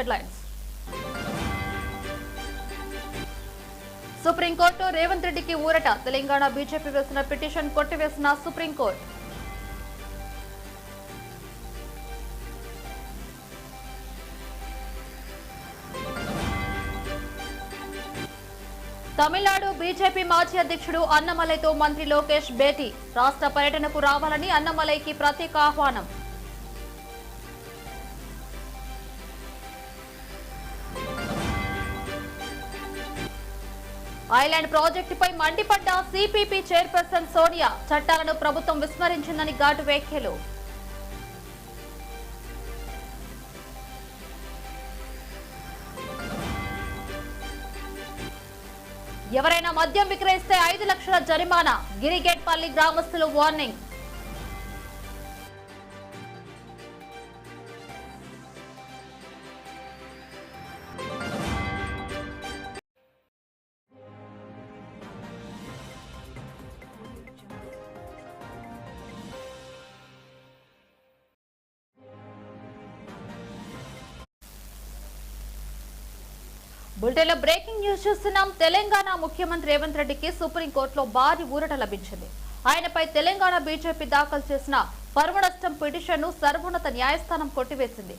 Headlines. Supreme court Revanth రెడ్డికి ఊరట. Telangana BJP వేసిన పిటిషన్ కొట్టివేసిన సుప్రీంకోర్టు. తమిళనాడు బీజేపీ మాజీ అధ్యక్షుడు అన్నమలైతో మంత్రి లోకేష్ భేటీ. రాష్ట్ర పర్యటనకు రావాలని అన్నమలైకి ప్రత్యేక ఆహ్వానం. ఐలాండ్ ప్రాజెక్టుపై మండిపడ్డ సిపిపి చైర్పర్సన్ సోనియా చట్టాలను ప్రభుత్వం విస్మరించిందని ఘాటు వ్యాఖ్యలు. ఎవరైనా మద్యం విక్రయిస్తే ఐదు లక్షల జరిమానా గిరిగేట్పల్లి గ్రామస్తులు వార్నింగ్. బులెటిన్లో బ్రేకింగ్ న్యూస్ చూస్తున్నాం. తెలంగాణ ముఖ్యమంత్రి రేవంత్ రెడ్డికి సుప్రీంకోర్టులో భారీ ఊరట లభించింది. ఆయనపై తెలంగాణ బీజేపీ దాఖలు చేసిన పరువు పిటిషన్ పిటిషన్ను సర్వోన్నత న్యాయస్థానం కొట్టివేసింది.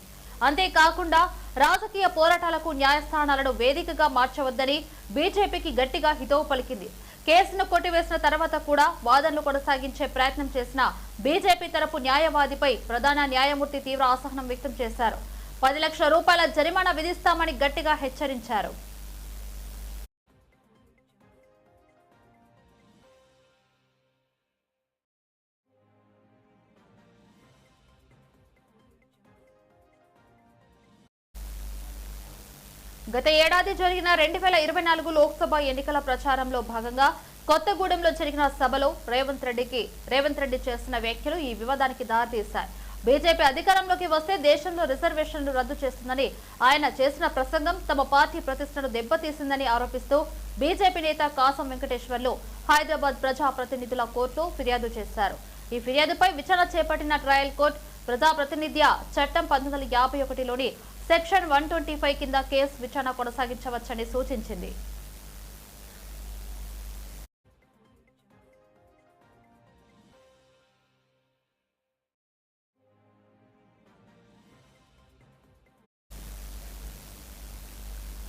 అంతేకాకుండా రాజకీయ పోరాటాలకు న్యాయస్థానాలను వేదికగా మార్చవద్దని బీజేపీకి గట్టిగా హితవు పలికింది. కేసును కొట్టివేసిన తర్వాత కూడా వాదనలు కొనసాగించే ప్రయత్నం చేసిన బీజేపీ తరపు న్యాయవాదిపై ప్రధాన న్యాయమూర్తి తీవ్ర అసహనం వ్యక్తం చేశారు. పది లక్షల రూపాయల జరిమానా విధిస్తామని గట్టిగా హెచ్చరించారు. గత ఏడాది జరిగిన రెండు వేల ఇరవై నాలుగు లోక్సభ ఎన్నికల ప్రచారంలో భాగంగా కొత్తగూడెంలో జరిగిన సభలో రేవంత్ రెడ్డికి రేవంత్ రెడ్డి చేసిన వ్యాఖ్యలు ఈ వివాదానికి దారితీశాయి. బీజేపీ అధికారంలోకి వస్తే దేశంలో రిజర్వేషన్లు రద్దు చేస్తుందని ఆయన చేసిన ప్రసంగం తమ పార్టీ ప్రతిష్టను దెబ్బతీసిందని ఆరోపిస్తూ బీజేపీ నేత కాసం వెంకటేశ్వర్లు హైదరాబాద్ ప్రజా ప్రతినిధుల కోర్టులో ఫిర్యాదు చేశారు. ఈ ఫిర్యాదుపై విచారణ చేపట్టిన ట్రయల్ కోర్టు ప్రజాప్రతినిధ్య చట్టం పంతొమ్మిది వందల యాభై ఒకటిలోని సెక్షన్ వన్ ట్వంటీ ఫైవ్ కింద కేసు విచారణ కొనసాగించవచ్చని సూచించింది.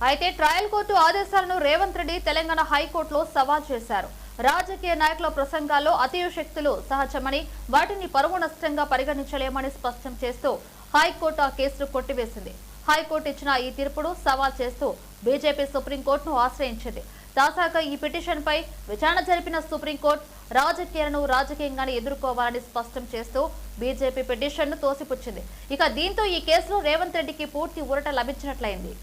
అయితే ట్రయల్ కోర్టు ఆదేశాలను రేవంత్ రెడ్డి తెలంగాణ హైకోర్టులో సవాల్ చేశారు. రాజకీయ నాయకుల ప్రసంగాల్లో అతీయ శక్తులు సహజమని వాటిని పరువు నష్టంగా పరిగణించలేమని స్పష్టం చేస్తూ హైకోర్టు ఆ కేసును కొట్టివేసింది. హైకోర్టు ఇచ్చిన ఈ తీర్పును సవాల్ చేస్తూ బీజేపీ సుప్రీంకోర్టును ఆశ్రయించింది. తాజాగా ఈ పిటిషన్పై విచారణ జరిపిన సుప్రీంకోర్టు రాజకీయాలను రాజకీయంగానే ఎదుర్కోవాలని స్పష్టం చేస్తూ బీజేపీ పిటిషన్ను తోసిపుచ్చింది. ఇక దీంతో ఈ కేసులో రేవంత్ రెడ్డికి పూర్తి ఊరట లభించినట్లయింది.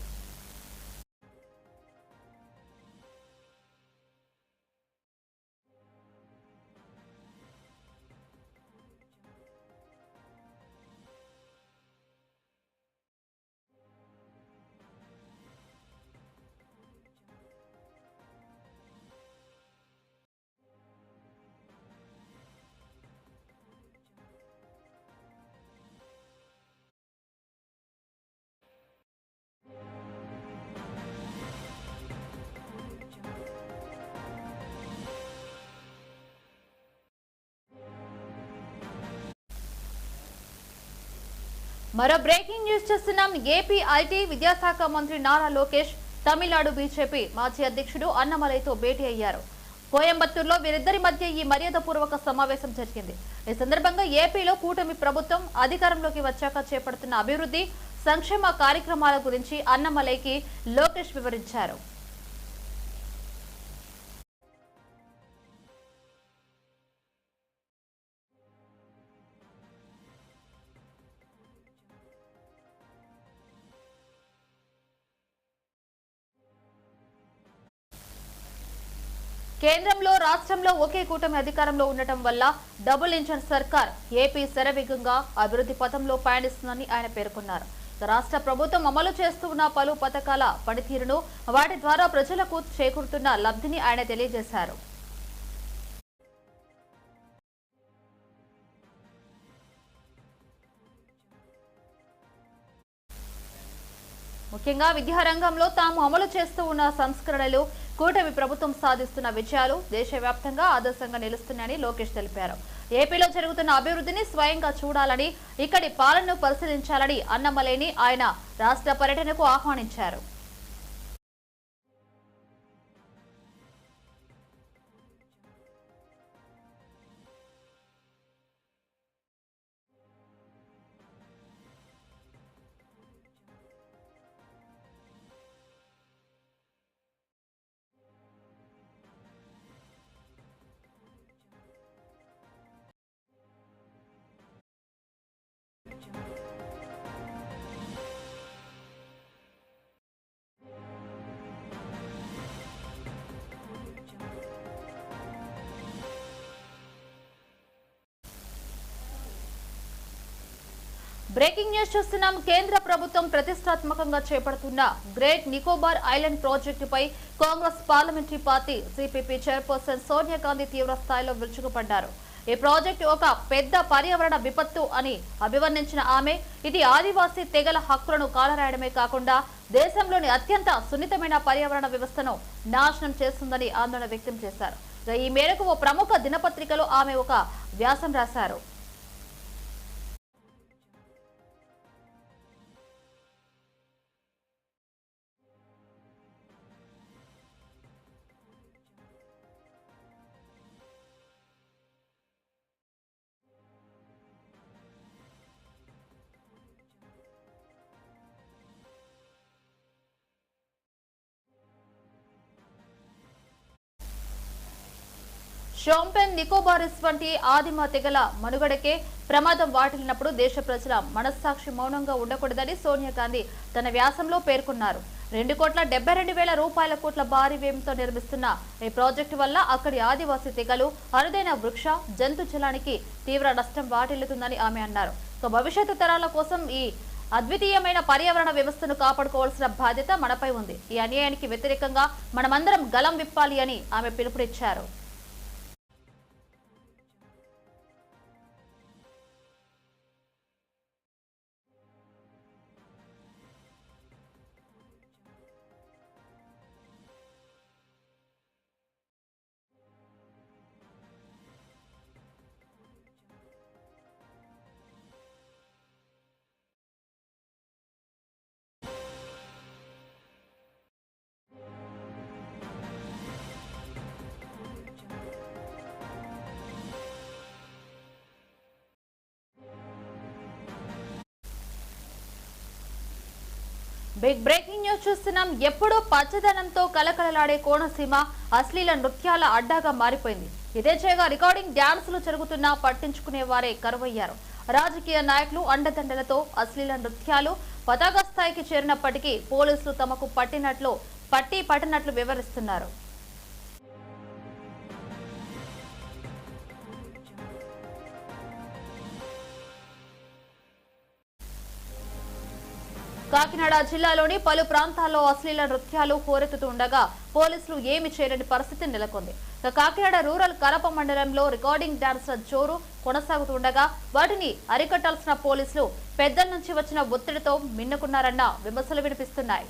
మరో బ్రేకింగ్ న్యూస్ చూస్తున్నాం. ఏపీ ఐటీ విద్యాశాఖ మంత్రి నారా లోకేష్ తమిళనాడు బీజేపీ మాజీ అధ్యక్షుడు అన్నమలైతో భేటీ అయ్యారు. కోయంబత్తూరులో వీరిద్దరి మధ్య ఈ మర్యాదపూర్వక సమావేశం జరిగింది. ఈ సందర్భంగా ఏపీలో కూటమి ప్రభుత్వం అధికారంలోకి వచ్చాక చేపడుతున్న అభివృద్ధి సంక్షేమ కార్యక్రమాల గురించి అన్నమలైకి లోకేష్ వివరించారు. కేంద్రంలో రాష్ట్రంలో ఒకే కూటమి అధికారంలో ఉండటం వల్ల డబుల్ ఇంజన్ సర్కార్ ఏపీ శరవేగంగా అభివృద్ధి పథంలో పయనిస్తుందని ఆయన పేర్కొన్నారు. రాష్ట్ర ప్రభుత్వం అమలు చేస్తున్న పలు పథకాల పనితీరును వాటి ద్వారా ప్రజలకు చేకూరుతున్న లబ్ధిని ఆయన తెలియజేశారు. ముఖ్యంగా విద్యారంగంలో తాము అమలు చేస్తూ ఉన్న సంస్కరణలు కూటమి ప్రభుత్వం సాధిస్తున్న విజయాలు దేశవ్యాప్తంగా ఆదర్శంగా నిలుస్తున్నాయని లోకేష్ తెలిపారు. ఏపీలో జరుగుతున్న అభివృద్ధిని స్వయంగా చూడాలని ఇక్కడి పాలనను పరిశీలించాలని అన్నమలేని ఆయన రాష్ట్ర పర్యటనకు ఆహ్వానించారు. బ్రేకింగ్ న్యూస్ చూస్తున్నాం. కేంద్ర ప్రభుత్వం ప్రతిష్టాత్మకంగా చేపడుతున్న గ్రేట్ నికోబార్ ఐలాండ్ ప్రాజెక్టుపై Congress parliamentary party CPP chairperson Sonia Gandhi తీవ్ర స్థాయిలో విరుచుకుపడ్డారు. ఈ ప్రాజెక్టు ఒక పెద్ద పర్యావరణ విపత్తు అని అభివర్ణించిన ఆమె ఇది ఆదివాసీ తెగల హక్కులను కాలరాయడమే కాకుండా దేశంలోని అత్యంత సున్నితమైన పర్యావరణ వ్యవస్థను నాశనం చేస్తుందని ఆందోళన వ్యక్తం చేశారు. ఈ మేరకు ఓ ప్రముఖ దినపత్రికలో ఆమె ఒక వ్యాసం రాశారు. షోంపెన్ నికోబారిస్ వంటి ఆదిమ తెగల మనుగడకే ప్రమాదం వాటిల్లినప్పుడు దేశ ప్రజల మనస్సాక్షి మౌనంగా ఉండకూడదని సోనియా గాంధీ తన వ్యాసంలో పేర్కొన్నారు. రెండు కోట్ల డెబ్బై రెండు వేల రూపాయల కోట్ల భారీ వ్యయంతో నిర్మిస్తున్న ఈ ప్రాజెక్టు వల్ల అక్కడి ఆదివాసీ తెగలు అరుదైన వృక్ష జంతు జలానికి తీవ్ర నష్టం వాటిల్లుతుందని ఆమె అన్నారు. సో భవిష్యత్తు తరాల కోసం ఈ అద్వితీయమైన పర్యావరణ వ్యవస్థను కాపాడుకోవాల్సిన బాధ్యత మనపై ఉంది. ఈ అన్యాయానికి వ్యతిరేకంగా మనమందరం గలం విప్పాలి అని ఆమె పిలుపునిచ్చారు. బిగ్ బ్రేకింగ్ న్యూస్ చూస్తున్నాం. ఎప్పుడూ పచ్చదనంతో కలకలలాడే కోనసీమ అశ్లీల నృత్యాల అడ్డాగా మారిపోయింది. ఇదే చేయగా రికార్డింగ్ డ్యాన్సులు జరుగుతున్నా పట్టించుకునే వారే కరువయ్యారు. రాజకీయ నాయకులు అండదండలతో అశ్లీల నృత్యాలు పతాక స్థాయికి చేరినప్పటికీ పోలీసులు తమకు పట్టినట్లు పట్టి పట్టినట్లు వివరిస్తున్నారు. కాకినాడ జిల్లాలోని పలు ప్రాంతాల్లో అశ్లీల నృత్యాలు హోరెత్తుతుండగా పోలీసులు ఏమి చేయలేని పరిస్థితి నెలకొంది. కాకినాడ రూరల్ కరప మండలంలో రికార్డింగ్ డాన్స్ల జోరు కొనసాగుతుండగా వాటిని అరికట్టాల్సిన పోలీసులు పెద్దల నుంచి వచ్చిన ఒత్తిడితో మిన్నుకున్నారన్న విమర్శలు వినిపిస్తున్నాయి.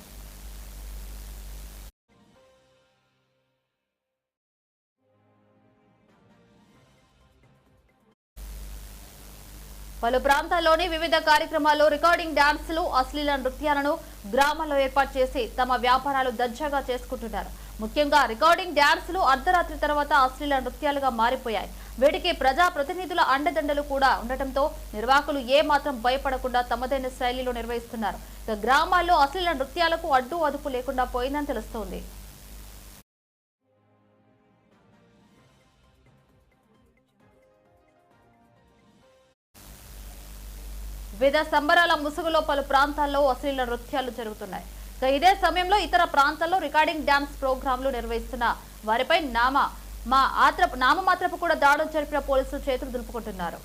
పలు ప్రాంతాల్లోని వివిధ కార్యక్రమాల్లో రికార్డింగ్ డాన్సులు అశ్లీల నృత్యాలను గ్రామాల్లో ఏర్పాటు చేసి తమ వ్యాపారాలు దర్జాగా చేసుకుంటున్నారు. ముఖ్యంగా రికార్డింగ్ డాన్సులు అర్ధరాత్రి తర్వాత అశ్లీల నృత్యాలుగా మారిపోయాయి. వీటికి ప్రజా ప్రతినిధుల అండదండలు కూడా ఉండటంతో నిర్వాహకులు ఏ మాత్రం భయపడకుండా తమదైన శైలిలో నిర్వహిస్తున్నారు. గ్రామాల్లో అశ్లీల నృత్యాలకు అడ్డు అదుపు లేకుండా పోయిందని తెలుస్తోంది. వివిధ సంబరాల ముసుగులో పలు ప్రాంతాల్లో అశ్లీల నృత్యాలు జరుగుతున్నాయి. సో ఇదే సమయంలో ఇతర ప్రాంతాల్లో రికార్డింగ్ డ్యాన్స్ ప్రోగ్రాంలు నిర్వహిస్తున్న వారిపై నామ మా ఆత్ర నామమాత్రపు కూడా దాడులు జరిపిన పోలీసులు చేతులు దులుపుకుంటున్నారు.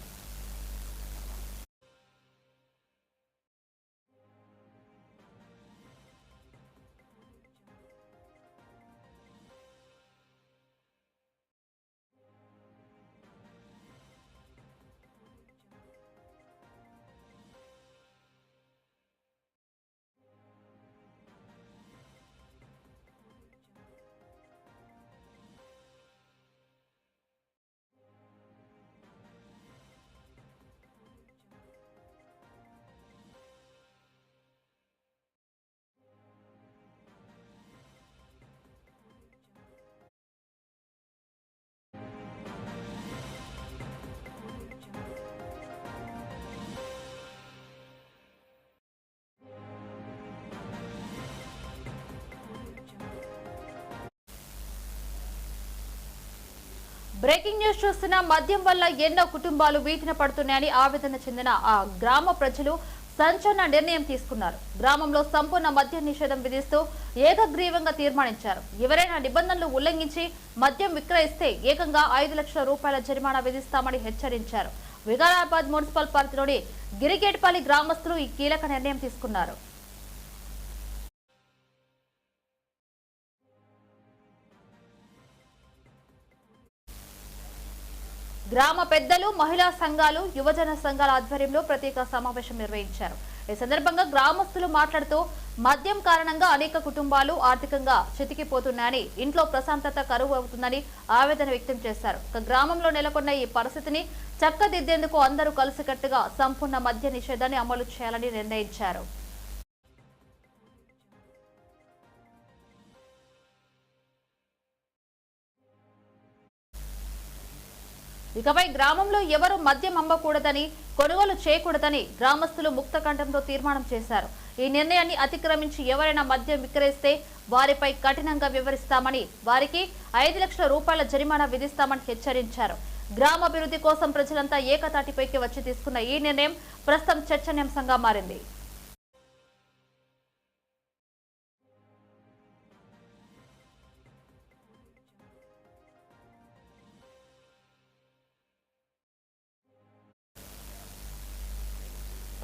బ్రేకింగ్ న్యూస్ చూస్తున్న మద్యం వల్ల ఎన్నో కుటుంబాలు వీధిన పడుతున్నాయని ఆవేదన చెందిన ఆ గ్రామ ప్రజలు సంచలన నిర్ణయం తీసుకున్నారు. గ్రామంలో సంపూర్ణ మద్య నిషేధం విధిస్తూ ఏకగ్రీవంగా తీర్మానించారు. ఎవరైనా నిబంధనలు ఉల్లంఘించి మద్యం విక్రయిస్తే ఏకంగా ఐదు లక్షల రూపాయల జరిమానా విధిస్తామని హెచ్చరించారు. వికారాబాద్ మున్సిపల్ పరిధిలోని గిరిగేట్పల్లి గ్రామస్తులు ఈ కీలక నిర్ణయం తీసుకున్నారు. గ్రామ పెద్దలు మహిళా సంఘాలు యువజన సంఘాల ఆధ్వర్యంలో ప్రత్యేక సమావేశం నిర్వహించారు. ఈ సందర్భంగా గ్రామస్తులు మాట్లాడుతూ మద్యం కారణంగా అనేక కుటుంబాలు ఆర్థికంగా చితికిపోతున్నాయని ఇంట్లో ప్రశాంతత కరువు అవుతుందని ఆవేదన వ్యక్తం చేశారు. గ్రామంలో నెలకొన్న ఈ పరిస్థితిని చక్కదిద్దేందుకు అందరూ కలిసికట్టుగా సంపూర్ణ మద్య నిషేధాన్ని అమలు చేయాలని నిర్ణయించారు. ఇకపై గ్రామంలో ఎవరు మద్యం అమ్మకూడదని కొనుగోలు చేయకూడదని గ్రామస్తులు ముక్తకంఠంతో తీర్మానం చేశారు. ఈ నిర్ణయాన్ని అతిక్రమించి ఎవరైనా మద్యం విక్రయిస్తే వారిపై కఠినంగా వివరిస్తామని వారికి ఐదు లక్షల రూపాయల జరిమానా విధిస్తామని హెచ్చరించారు. గ్రామాభివృద్ధి కోసం ప్రజలంతా ఏకతాటిపైకి వచ్చి తీసుకున్న ఈ నిర్ణయం ప్రస్తుతం చర్చనీయాంశంగా మారింది.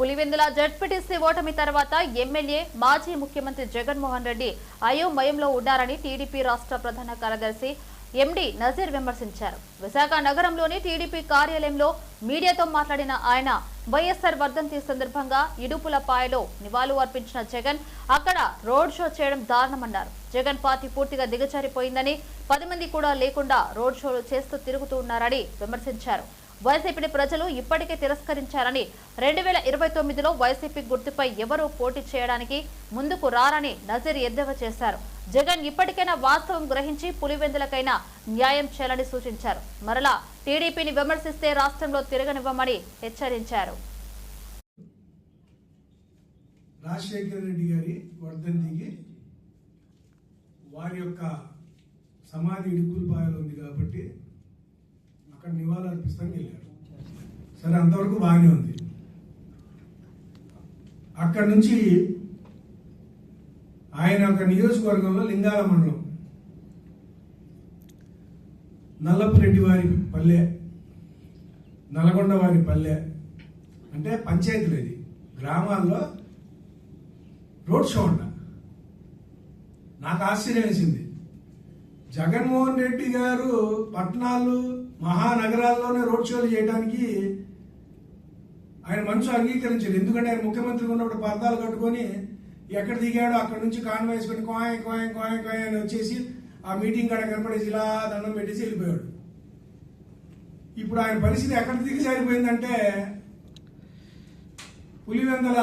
పులివెందుల జడ్పీటీసీ ఓటమి తర్వాత ఎమ్మెల్యే మాజీ ముఖ్యమంత్రి జగన్మోహన్ రెడ్డి అయోమయంలో ఉన్నారని టీడీపీ రాష్ట్ర ప్రధాన కార్యదర్శి ఎండి నజీర్ విమర్శించారు. విశాఖ నగరంలోని టీడీపీ కార్యాలయంలో మీడియాతో మాట్లాడిన ఆయన వైఎస్ఆర్ వర్ధంతి సందర్భంగా ఇడుపులపాయలో నివాళులు అర్పించిన జగన్ అక్కడ రోడ్ షో చేయడం దారుణమన్నారు. జగన్ పార్టీ పూర్తిగా దిగజారిపోయిందని పది మంది కూడా లేకుండా రోడ్ షోలు చేస్తూ తిరుగుతూ ఉన్నారని విమర్శించారు. వైసీపీని ప్రజలు ఇప్పటికే తిరస్కరించారని రెండు వేల ఇరవై తొమ్మిదిలో వైసీపీ గుర్తుపై ఎవరూ పోటీ చేయడానికి ముందుకు రారని నజీర్ ఎద్దేవా చేశారు. జగన్ ఇప్పటికైనా వాస్తవం గ్రహించి పులివెందులకైనా న్యాయం చేయాలని సూచించారు. మరలా టీడీపీని విమర్శిస్తే రాష్ట్రంలో తిరగనివ్వమని హెచ్చరించారు. రాజశేఖర రెడ్డి గారి వర్ధంతికి వారి యొక్క సమాధి ఇడుపులపాయలు ఉంది కాబట్టి అక్కడ నివాళులు అర్పిస్తానికి వెళ్ళారు. సరే అంతవరకు బాగానే ఉంది. అక్కడి నుంచి ఆయన ఒక నియోజకవర్గంలో లింగాల మండలం నల్లపురెడ్డి వారి పల్లె నల్గొండ వారి పల్లె అంటే పంచాయతీలు ఇది. గ్రామాల్లో రోడ్ షో ఉండ నాకు ఆశ్చర్యం వేసింది. జగన్మోహన్ రెడ్డి గారు పట్టణాలు మహానగరాల్లోనే రోడ్ షోలు చేయడానికి ఆయన మనసు అంగీకరించారు ఎందుకంటే ఆయన ముఖ్యమంత్రిగా ఉన్నప్పుడు పర్దాలు కట్టుకొని ఎక్కడ దిగాడో అక్కడ నుంచి కాన్వా వేసుకొని కోయ్ కోయ్ కోయ్ కోయ్ అని వచ్చేసి ఆ మీటింగ్ కాడ కనపడేసి ఇలా దండం పెట్టేసి వెళ్ళిపోయాడు. ఇప్పుడు ఆయన పరిస్థితి ఎక్కడ దిగి సరిపోయిందంటే పులివెందల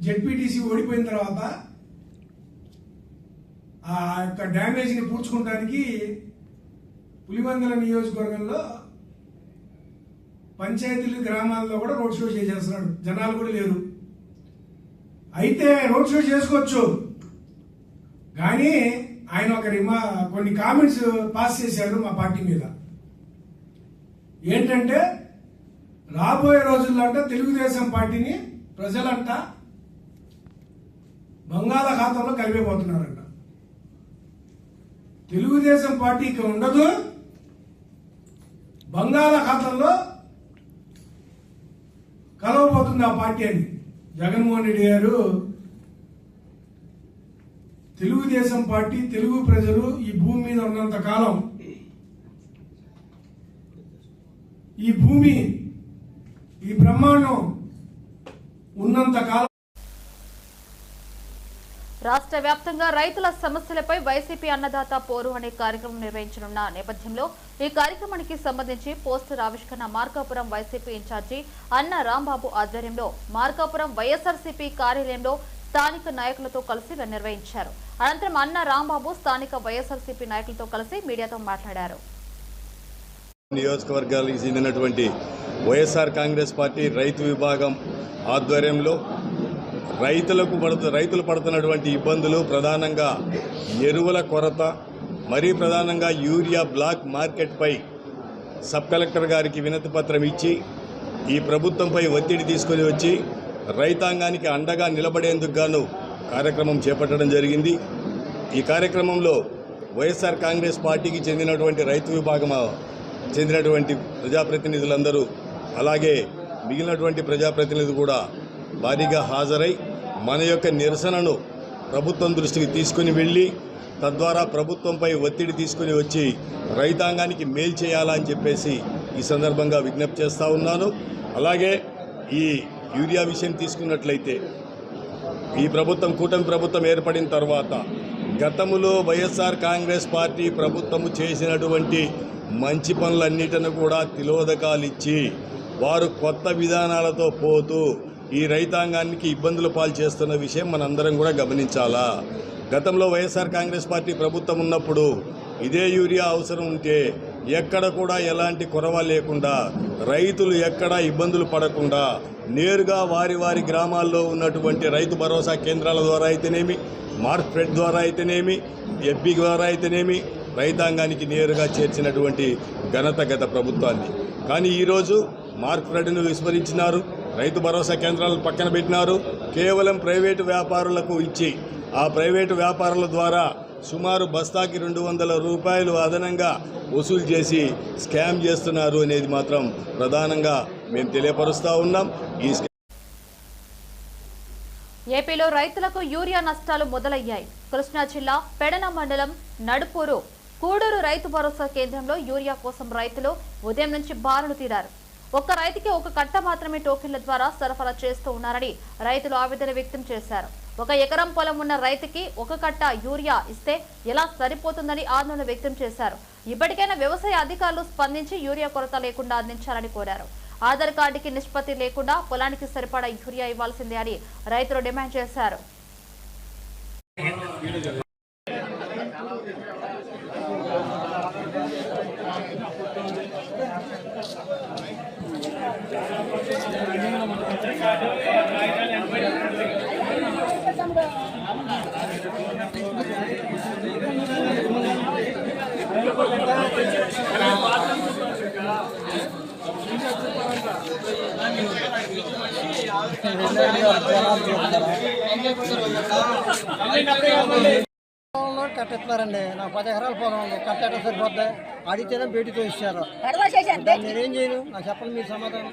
జెడ్పీటీసీ ఓడిపోయిన తర్వాత ఆ యొక్క డ్యామేజ్ని పూడ్చుకోవడానికి పులివెందల నియోజకవర్గంలో పంచాయతీలు గ్రామాల్లో కూడా రోడ్ షో చేసేస్తున్నాడు. జనాలు కూడా లేరు. అయితే రోడ్ షో చేసుకోవచ్చు. కానీ ఆయన ఒక రిమా కొన్ని కామెంట్స్ పాస్ చేశారు మా పార్టీ మీద. ఏంటంటే రాబోయే రోజుల్లో అంట తెలుగుదేశం పార్టీని ప్రజలంట బంగాళాఖాతంలో కలిపిపోతున్నారంట. తెలుగుదేశం పార్టీ ఇక ఉండదు. బంగాళాఖాతంలో కలవబోతుంది ఆ పార్టీ అని. జగన్మోహన్ రెడ్డి గారు తెలుగుదేశం పార్టీ తెలుగు ప్రజలు ఈ భూమి మీద ఉన్నంత కాలం ఈ భూమి ఈ బ్రహ్మాండం ఉన్నంత కాలం రాష్ట్ర వ్యాప్తంగా రైతుల సమస్యలపై వైసీపీ అన్నదాత పోరు అనే కార్యక్రమం నిర్వహించనున్న నేపథ్యంలో ఈ కార్యక్రమానికి సంబంధించి పోస్టర్ ఆవిష్కరణ మార్కాపురం వైసీపీ ఇన్ఛార్జి అన్న రాంబాబు ఆధ్వర్యంలో మార్కాపురం వైఎస్ఆర్సీపీ కార్యాలయంలో స్థానిక నాయకులతో కలిసి నిర్వహించారు. అనంతరం అన్న రాంబాబు స్థానిక వైఎస్ఆర్సీపీ నాయకులతో కలిసి మీడియాతో మాట్లాడారు. నియోజకవర్గాలకు చెందినటువంటి వైఎస్ఆర్ కాంగ్రెస్ పార్టీ రైతు విభాగం ఆధ్వర్యంలో రైతులకు పడుతు రైతులు పడుతున్నటువంటి ఇబ్బందులు ప్రధానంగా ఎరువుల కొరత మరీ ప్రధానంగా యూరియా బ్లాక్ మార్కెట్పై సబ్ కలెక్టర్ గారికి వినతి పత్రం ఇచ్చి ఈ ప్రభుత్వంపై ఒత్తిడి తీసుకొని వచ్చి రైతాంగానికి అండగా నిలబడేందుకు గాను కార్యక్రమం చేపట్టడం జరిగింది. ఈ కార్యక్రమంలో వైఎస్ఆర్ కాంగ్రెస్ పార్టీకి చెందినటువంటి రైతు విభాగం చెందినటువంటి ప్రజాప్రతినిధులందరూ అలాగే మిగిలినటువంటి ప్రజాప్రతినిధులు కూడా భారీగా హాజరై మన యొక్క నిరసనను ప్రభుత్వం దృష్టికి తీసుకుని వెళ్ళి తద్వారా ప్రభుత్వంపై ఒత్తిడి తీసుకుని వచ్చి రైతాంగానికి మేలు చేయాలని చెప్పేసి ఈ సందర్భంగా విజ్ఞప్తి చేస్తూ ఉన్నాను. అలాగే ఈ యూరియా విషయం తీసుకున్నట్లయితే ఈ ప్రభుత్వం కూటమి ప్రభుత్వం ఏర్పడిన తర్వాత గతములో వైఎస్ఆర్ కాంగ్రెస్ పార్టీ ప్రభుత్వము చేసినటువంటి మంచి పనులన్నిటిని కూడా తిలోదకాలిచ్చి వారు కొత్త విధానాలతో పోతూ ఈ రైతాంగానికి ఇబ్బందులు పాలు చేస్తున్న విషయం మనందరం కూడా గమనించాలా? గతంలో వైఎస్ఆర్ కాంగ్రెస్ పార్టీ ప్రభుత్వం ఉన్నప్పుడు ఇదే యూరియా అవసరం ఉంటే ఎక్కడ కూడా ఎలాంటి కొరవ లేకుండా రైతులు ఎక్కడ ఇబ్బందులు పడకుండా నేరుగా వారి వారి గ్రామాల్లో ఉన్నటువంటి రైతు భరోసా కేంద్రాల ద్వారా అయితేనేమి మార్క్ఫెడ్ ద్వారా అయితేనేమి ఎఫ్బి ద్వారా అయితేనేమి రైతాంగానికి నేరుగా చేర్చినటువంటి ఘనత గత ప్రభుత్వాన్ని. కానీ ఈరోజు మార్క్ఫెడ్ను విస్మరించినారు. రైతు భరోసా కేంద్రాలను పక్కన పెట్టినారు. కేవలం ప్రైవేటు వ్యాపారులకు ఇచ్చి ఆ ప్రైవేటు వ్యాపారుల ద్వారా సుమారు బస్తాకి రెండు వందల రూపాయలు అదనంగా వసూలు చేసి స్కామ్ చేస్తున్నారు అనేది మాత్రం ప్రధానంగా మేము తెలియపరుస్తూ ఉన్నాం. ఈ స్కా- ఏపీలో రైతులకు యూరియా నష్టాలు మొదలయ్యాయి. కృష్ణా జిల్లా పెడన మండలం నడుపూరు. కూడూరు రైతు భరోసా కేంద్రంలో యూరియా కోసం రైతులు ఉదయం నుంచి బారులు తీరారు. ఒక్క రైతుకి ఒక కట్ట మాత్రమే టోకెన్ల ద్వారా సరఫరా చేస్తూ ఉన్నారని రైతులు ఆవేదన వ్యక్తం చేశారు. ఒక ఎకరం పొలం ఉన్న రైతుకి ఒక కట్ట యూరియా ఇస్తే ఎలా సరిపోతుందని ఆందోళన వ్యక్తం చేశారు. ఇప్పటికైనా వ్యవసాయ అధికారులు స్పందించి యూరియా కొరత లేకుండా అందించాలని కోరారు. ఆధార్ కార్డుకి నిష్పత్తి లేకుండా పొలానికి సరిపడా యూరియా ఇవ్వాల్సిందే అని రైతులు డిమాండ్ చేశారు. కట్టెత్తున్నారండి. నాకు పది ఎకరాల పొలం ఉంది. కట్టెట సరిపోద్ది. అడిగితేనే బయటితో ఇచ్చారు. నేనేం చేయను నాకు చెప్పండి మీరు సమాధానం.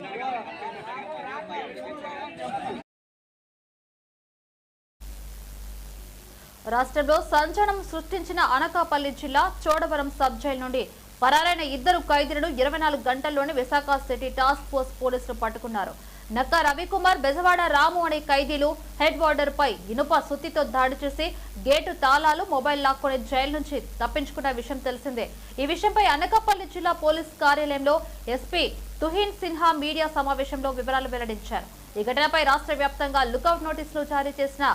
రాష్ట్రంలో సంచలనం సృష్టించిన అనకాపల్లి జిల్లా చోడవరం సబ్ జైలు నుండి పరారైన ఇద్దరు ఖైదీలను ఇరవై నాలుగు గంటల్లోనే విశాఖ సిటీ టాస్క్ ఫోర్స్ పోలీసులు పట్టుకున్నారు. నక్క రవికుమార్ బెజవాడ రాము అనే ఖైదీలు హెడ్ వార్డర్ పై ఇనుప సుత్తితో దాడి చేసి గేటు తాళాలు మొబైల్ లాక్కొని జైలు నుంచి తప్పించుకున్న విషయం తెలిసిందే. ఈ విషయంపై అనకాపల్లి జిల్లా పోలీస్ కార్యాలయంలో ఎస్పీ తుహిన్ సిన్హా మీడియా సమావేశంలో వివరాలు వెల్లడించారు. ఈ ఘటనపై రాష్ట్ర వ్యాప్తంగా లుకౌట్ నోటీసులు జారీ చేసిన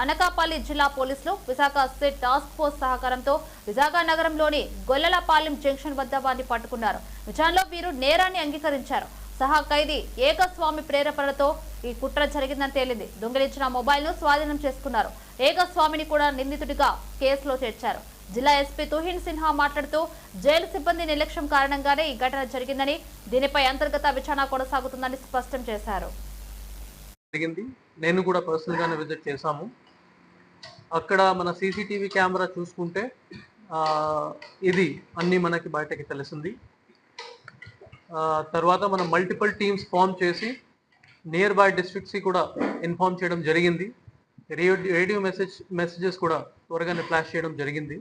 అనకాపల్లి జిల్లా పోలీసులు విశాఖ స్టేట్ టాస్క్ ఫోర్స్ సహకారంతో విశాఖ నగరంలోని గొల్లలపాలెం జంక్షన్ వద్ద వారిని పట్టుకున్నారు. విచారణలో వీరు నేరాన్ని అంగీకరించారు. సహా ఖైదీ ఏకస్వామి ప్రేరేపణతో ఈ కుట్ర జరిగిందని తేలింది. దొంగిలించిన మొబైల్ను స్వాధీనం చేసుకున్నారు. ఏకస్వామిని కూడా నిందితుడిగా కేసులో చేర్చారు. జిల్లా ఎస్పీ తుహిన్ సిన్హా మాట్లాడుతూ జైలు సిబ్బంది నిర్లక్ష్యం కారణంగానే ఈ ఘటన జరిగిందని దీనిపై అంతర్గత విచారణ కొనసాగుతుందని స్పష్టం చేశారు. నేను కూడా పర్సనల్గానే విజిట్ చేశాము. అక్కడ మన సీసీటీవీ కెమెరా చూసుకుంటే ఇది అన్నీ మనకి బయటకి తెలిసింది తర్వాత మనం మల్టిపుల్ టీమ్స్ ఫామ్ చేసి నియర్ బై డిస్ట్రిక్ట్స్కి కూడా ఇన్ఫార్మ్ చేయడం జరిగింది. రేడియో రేడియో మెసేజ్ మెసేజెస్ కూడా త్వరగానే ఫ్లాష్ చేయడం జరిగింది.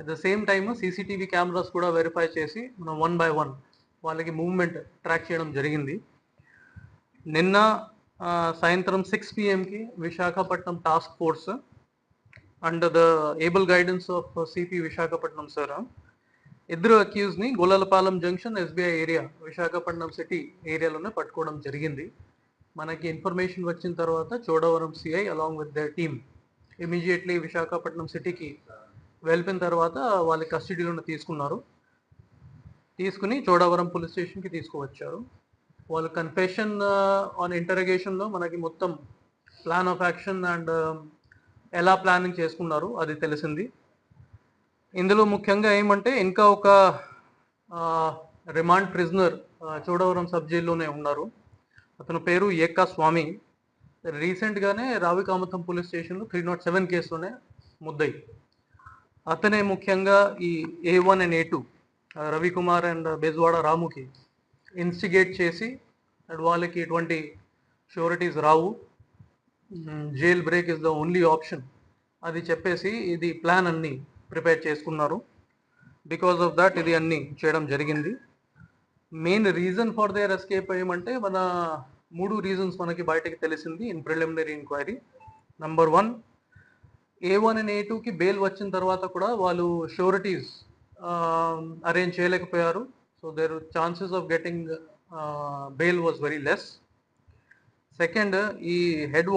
At the same time CCTV cameras కూడా వెరిఫై చేసి మనం వన్ బై వన్ వాళ్ళకి మూవ్మెంట్ ట్రాక్ చేయడం జరిగింది. నిన్న సాయంత్రం six పిఎంకి Visakhapatnam task force and the able guidance of CP Visakhapatnam sir ఇద్దరు అక్యూజ్ని Golalapalem junction SBI area Visakhapatnam city ఏరియాలోనే పట్టుకోవడం జరిగింది. మనకి ఇన్ఫర్మేషన్ వచ్చిన తర్వాత Chodavaram CI along with the team immediately Visakhapatnam సిటీకి వెళ్ళిన తర్వాత వాళ్ళ కస్టడీలోనే తీసుకున్నారు. తీసుకుని చోడవరం పోలీస్ స్టేషన్కి తీసుకువచ్చారు. వాళ్ళ కన్ఫెషన్ ఆన్ ఇంటరగేషన్లో మనకి మొత్తం ప్లాన్ ఆఫ్ యాక్షన్ అండ్ ఎలా ప్లానింగ్ చేసుకున్నారు అది తెలిసింది. ఇందులో ముఖ్యంగా ఏమంటే ఇంకా ఒక రిమాండ్ ప్రిజనర్ చోడవరం సబ్ జైల్లోనే ఉన్నారు. అతని పేరు ఏక్కా స్వామి. రీసెంట్గానే రావికామతం పోలీస్ స్టేషన్లో త్రీ నాట్ సెవెన్ కేసులోనే ముద్దయి. అతనే ముఖ్యంగా ఈ A one and A two Ravikumar and Bezawada రాముకి instigate చేసి వాళ్ళకి ఎటువంటి sureties Rao. Jail break is the only option అది చెప్పేసి ఇది ప్లాన్ అన్ని ప్రిపేర్ చేసుకున్నారు. బికాస్ ఆఫ్ దట్ ఇది అన్ని చేయడం జరిగింది. Main reason for their escape ఏమంటే మన మూడు రీజన్స్ మనకి బయటకి తెలిసింది in preliminary enquiry number one A one and A టూకి బెయిల్ వచ్చిన తర్వాత కూడా వాళ్ళు షూరిటీస్ అరేంజ్ చేయలేకపోయారు. So their chances of getting bail was very less second ఈ హెడ్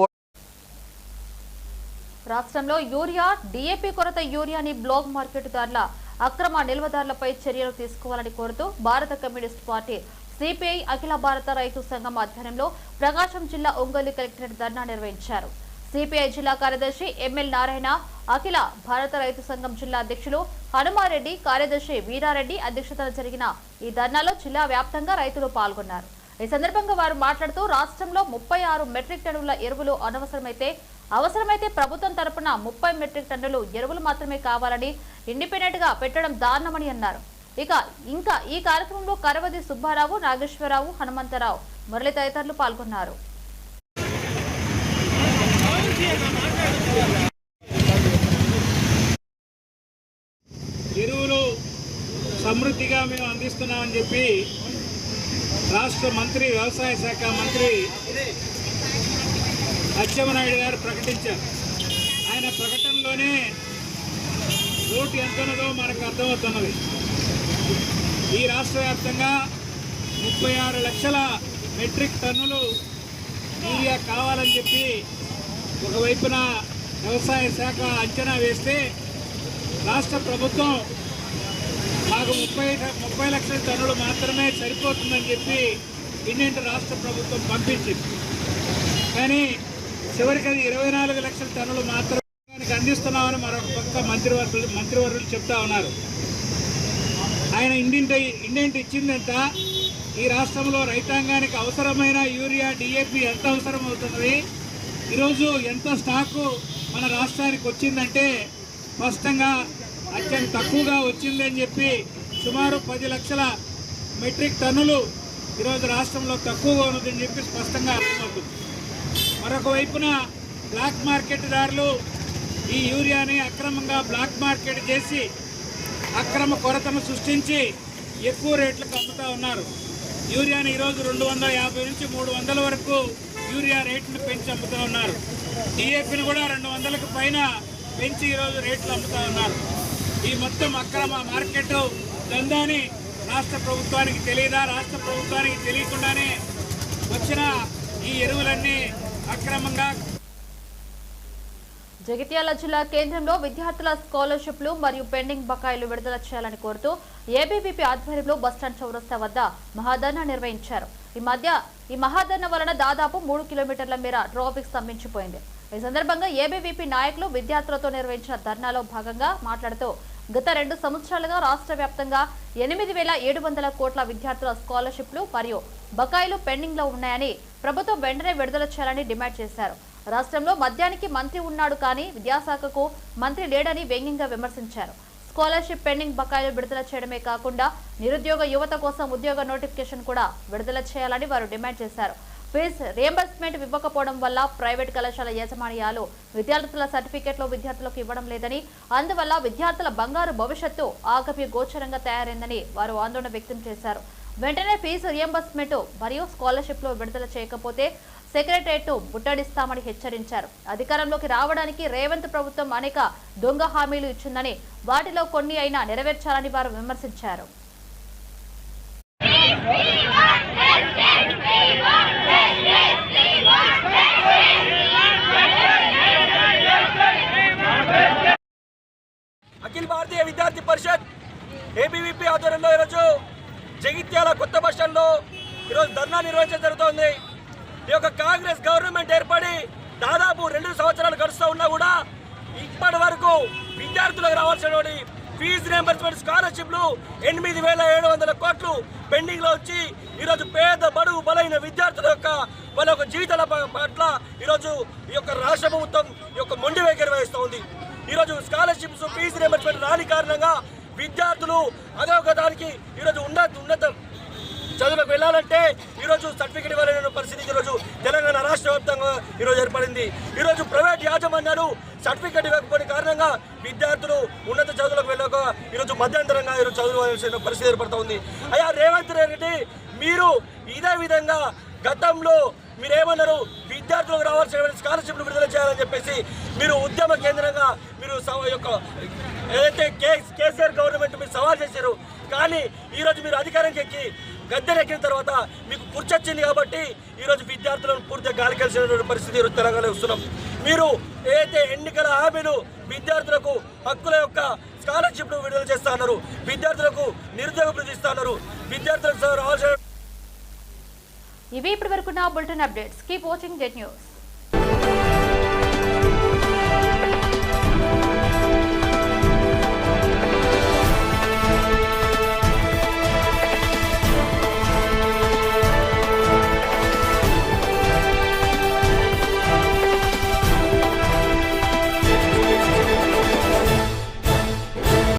రాష్ట్రంలో యూరియా డీఏపీ కొరత యూరియాని బ్లాక్ మార్కెట్దారుల అక్రమ నిల్వదారులపై చర్యలు తీసుకోవాలని కోరుతూ భారత కమ్యూనిస్ట్ పార్టీ సిపిఐ అఖిల భారత రైతు సంఘం ఆధ్వర్యంలో ప్రకాశం జిల్లా ఒంగోలు కలెక్టరేట్ ధర్నా నిర్వహించారు. సిపిఐ జిల్లా కార్యదర్శి ఎంఎల్ నారాయణ అఖిల భారత రైతు సంఘం జిల్లా అధ్యక్షులు హనుమారెడ్డి కార్యదర్శి వీరారెడ్డి అధ్యక్షతన జరిగిన ఈ ధర్నాలో జిల్లా వ్యాప్తంగా రైతులు పాల్గొన్నారు. ఈ సందర్భంగా వారు మాట్లాడుతూ రాష్ట్రంలో ముప్పై ఆరు మెట్రిక్ టన్నుల ఎరువులు అనవసరమైతే అవసరమైతే ప్రభుత్వం తరపున ముప్పై మెట్రిక్ టన్నులు ఎరువులు మాత్రమే కావాలని ఇండిపెండెంట్గా పెట్టడం దారుణమని అన్నారు. ఇక ఇంకా ఈ కార్యక్రమంలో కరవది సుబ్బారావు నాగేశ్వరరావు హనుమంతరావు మురళి తదితరులు పాల్గొన్నారు. ఎరువులు సమృద్ధిగా మేము అందిస్తున్నామని చెప్పి రాష్ట్ర మంత్రి వ్యవసాయ శాఖ మంత్రి అచ్చెమనాయుడు గారు ప్రకటించారు. ఆయన ప్రకటనలోనే ఓటు ఎంత ఉన్నదో మనకు అర్థమవుతున్నది. ఈ రాష్ట్ర వ్యాప్తంగా ముప్పై ఆరు లక్షల మెట్రిక్ టన్నులు యూరియా కావాలని చెప్పి ఒకవైపున వ్యవసాయ శాఖ అంచనా వేస్తే రాష్ట్ర ప్రభుత్వం మాకు ముప్పై ముప్పై లక్షల టన్నులు మాత్రమే సరిపోతుందని చెప్పి ఇండియన్ రాష్ట్ర ప్రభుత్వం పంపించింది. కానీ చివరికి అది ఇరవై నాలుగు లక్షల టన్నులు మాత్రమే దానికి అందిస్తున్నామని మరొక పక్క మంత్రివర్గులు మంత్రివర్గులు చెప్తా ఉన్నారు. ఆయన ఇండింట ఇండింటి ఇచ్చిందంట? ఈ రాష్ట్రంలో రైతాంగానికి అవసరమైన యూరియా డిఏపి ఎంత అవసరం అవుతున్నది ఈరోజు ఎంత స్టాకు మన రాష్ట్రానికి వచ్చిందంటే స్పష్టంగా అత్యంత తక్కువగా వచ్చిందని చెప్పి సుమారు పది లక్షల మెట్రిక్ టన్నులు ఈరోజు రాష్ట్రంలో తక్కువగా ఉన్నదని చెప్పి స్పష్టంగా అర్థమవుతుంది. మరొక వైపున బ్లాక్ మార్కెట్ దారులు ఈ యూరియాని అక్రమంగా బ్లాక్ మార్కెట్ చేసి అక్రమ కొరతను సృష్టించి ఎక్కువ రేట్లకు అమ్ముతా ఉన్నారు. యూరియాని ఈరోజు రెండు వందల యాభై నుంచి మూడు వందల వరకు యూరియా రేట్ను పెంచి అమ్ముతూ ఉన్నారు. డిఏపిని కూడా రెండు వందలకు పైన పెంచి ఈరోజు రేట్లు అమ్ముతా ఉన్నారు. ఈ మొత్తం అక్రమ మార్కెట్ దందాని రాష్ట్ర ప్రభుత్వానికి తెలియదా? రాష్ట్ర ప్రభుత్వానికి తెలియకుండానే వచ్చిన ఈ ఎరువులన్నీ అక్రమంగా జగిత్యాల జిల్లా కేంద్రంలో విద్యార్థుల స్కాలర్షిప్లు మరియు పెండింగ్ బకాయిలు విడుదల చేయాలని కోరుతూ ఏబీవీపీ ఆధ్వర్యంలో బస్టాండ్ చౌరస్తా వద్ద మహాధర్నా నిర్వహించారు. ఈ మధ్య ఈ మహాధర్న వలన దాదాపు మూడు కిలోమీటర్ల మేర ట్రాఫిక్ స్తంభించిపోయింది. ఈ సందర్భంగా ఏబీవీపీ నాయకులు విద్యార్థులతో నిర్వహించిన ధర్నాలో భాగంగా మాట్లాడుతూ గత రెండు సంవత్సరాలుగా రాష్ట్ర వ్యాప్తంగా ఎనిమిది వేల ఏడు వందల కోట్ల విద్యార్థుల స్కాలర్షిప్లు మరియు బకాయిలు పెండింగ్లో ఉన్నాయని ప్రభుత్వం వెంటనే విడుదల చేయాలని డిమాండ్ చేశారు. రాష్ట్రంలో మద్యానికి మంత్రి ఉన్నాడు కానీ విద్యాశాఖకు మంత్రి లేడని వ్యంగ్యంగా విమర్శించారు. స్కాలర్షిప్ పెండింగ్ బకాయిలు విడుదల చేయడమే కాకుండా నిరుద్యోగ యువత కోసం ఉద్యోగ నోటిఫికేషన్ కూడా విడుదల చేయాలని వారు డిమాండ్ చేశారు. ఫీజ్ రియంబర్స్మెంట్ ఇవ్వకపోవడం వల్ల ప్రైవేట్ కళాశాల యాజమాన్యాలు విద్యార్థుల సర్టిఫికెట్లు విద్యార్థులకు ఇవ్వడం లేదని అందువల్ల విద్యార్థుల బంగారు భవిష్యత్తు ఆగమ్య గోచరంగా తయారైందని వారు ఆందోళన వ్యక్తం చేశారు. వెంటనే ఫీజు రియంబర్స్మెంట్ మరియు స్కాలర్షిప్లు విడుదల చేయకపోతే సెక్రటరియట్ ముట్టడిస్తామని హెచ్చరించారు. అధికారంలోకి రావడానికి రేవంత్ ప్రభుత్వం అనేక దొంగ హామీలు ఇచ్చిందని వాటిలో కొన్ని అయినా నెరవేర్చాలని వారు విమర్శించారు. అఖిల భారతీయ విద్యార్థి పరిషత్ ఏబీవీపీ ఆధ్వర్యంలో ఈరోజు జగిత్యాల కొత్త బస్ స్టాండ్లో ఈరోజు ధర్నా నిర్వహించడం జరుగుతోంది. ఈ యొక్క కాంగ్రెస్ గవర్నమెంట్ ఏర్పడి దాదాపు రెండు సంవత్సరాలు గడుస్తూ ఉన్నా కూడా ఇప్పటి వరకు విద్యార్థులకు రావాల్సినటువంటి ఫీజు రియంబర్స్మెంట్ స్కాలర్షిప్లు ఎనిమిది వేల ఏడు వందల కోట్లు పెండింగ్లో వచ్చి ఈరోజు పేద బడుగు బలైన విద్యార్థుల యొక్క వాళ్ళ యొక్క జీవితాల పట్ల ఈరోజు ఈ యొక్క రాష్ట్ర ప్రభుత్వం ఈ యొక్క మొండి వైఖరి వహిస్తూ ఉంది. ఈరోజు స్కాలర్షిప్స్ ఫీజు రియంబర్స్మెంట్ రాని కారణంగా విద్యార్థులు అదోగతానికి ఈరోజు ఉన్నత ఉన్నత చదువులకు వెళ్ళాలంటే ఈరోజు సర్టిఫికేట్ ఇవ్వాలనే పరిస్థితి ఈరోజు తెలంగాణ రాష్ట్ర వ్యాప్తంగా ఈరోజు ఏర్పడింది. ఈరోజు ప్రైవేట్ యాజమాన్యాలు సర్టిఫికేట్ ఇవ్వకపోయిన కారణంగా విద్యార్థులు ఉన్నత చదువులకు వెళ్ళక ఈరోజు మధ్యంతరంగా ఈరోజు చదువుకోవాల్సిన పరిస్థితి ఏర్పడుతూ ఉంది. అయ్యా రేవంత్ రెడ్డి మీరు ఇదే విధంగా గతంలో మీరేమన్నారు? విద్యార్థులకు రావాల్సిన స్కాలర్షిప్లు విడుదల చేయాలని చెప్పేసి మీరు ఉద్యమ కేంద్రంగా మీరు యొక్క ఏదైతే కే- కేసీఆర్ గవర్నమెంట్ మీరు సవాల్ చేశారు. కానీ ఈరోజు మీరు అధికారంకి ఎక్కి గద్దెనెక్కిన తర్వాత మీకు పుర్చొచ్చింది కాబట్టి ఈరోజు విద్యార్థులను పూర్తిగా గాలి కలిసినటువంటి పరిస్థితి ఈరోజు తెలంగాణలో ఇస్తున్నాం మీరు ఏదైతే ఎన్నికల హామీలు విద్యార్థులకు హక్కుల యొక్క స్కాలర్షిప్లు విడుదల చేస్తా ఉన్నారు విద్యార్థులకు నిరుద్యోగ వృద్ధి ఇస్తా అన్నారు విద్యార్థులకు రావాల్సిన ఇవి ఇప్పటి వరకున్న bulletin updates. Keep watching Jet News